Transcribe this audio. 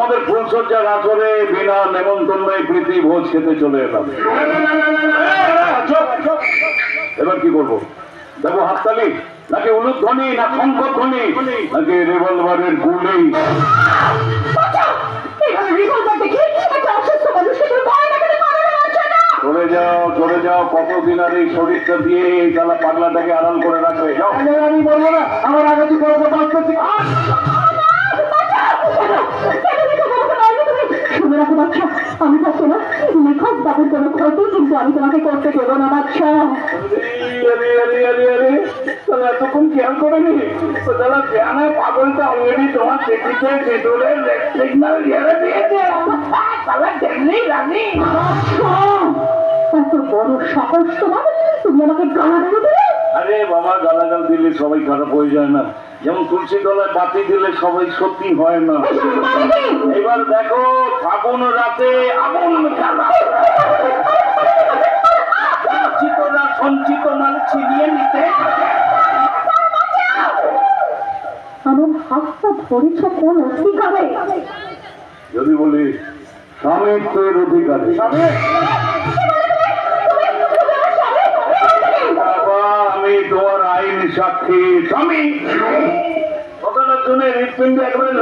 আলোকসজ্জার আসরে বিনা নেমন্তন্নয় প্রীতি ভোজ খেতে চলে এলাম। এবার কি করব দেখো হাততালি, নাকি উলুধ্বনি, না ধ্বনি নাকি রিভলভারের গুলি? না চলে যাও চলে যাও, কতদিন আর এই শরীরটা দিয়ে এই চালা পাগলাটাকে আড়াল করে রাখবে? আমি বলব না, আমার আগে তুই করব আমি থাকতে না লেখক বাবুর কোনো ক্ষতি কিন্তু আমি তোমাকে করতে দেবো না বাচ্চা তাহলে এতক্ষণ খেয়াল করেনি তো তোমার বড় সাহস তোমার তুমি আমাকে গালা দেবে আরে বাবা গালাগাল দিলে সবাই খারাপ হয়ে যায় না। যেমন তুলসী তলায় বাতি দিলে সবাই সত্যি হয় না। এবার দেখো ফাগুন রাতে আগুন সঞ্চিতরা সঞ্চিত মাল ছিনিয়ে নিতে। আমার হাতটা ধরেছ কোন অধিকারে? যদি বলি স্বামীত্বের অধিকারী। তোমার আইন সাক্ষী স্বামী। কথাটার জন্য হৃৎপিণ্ড একবারে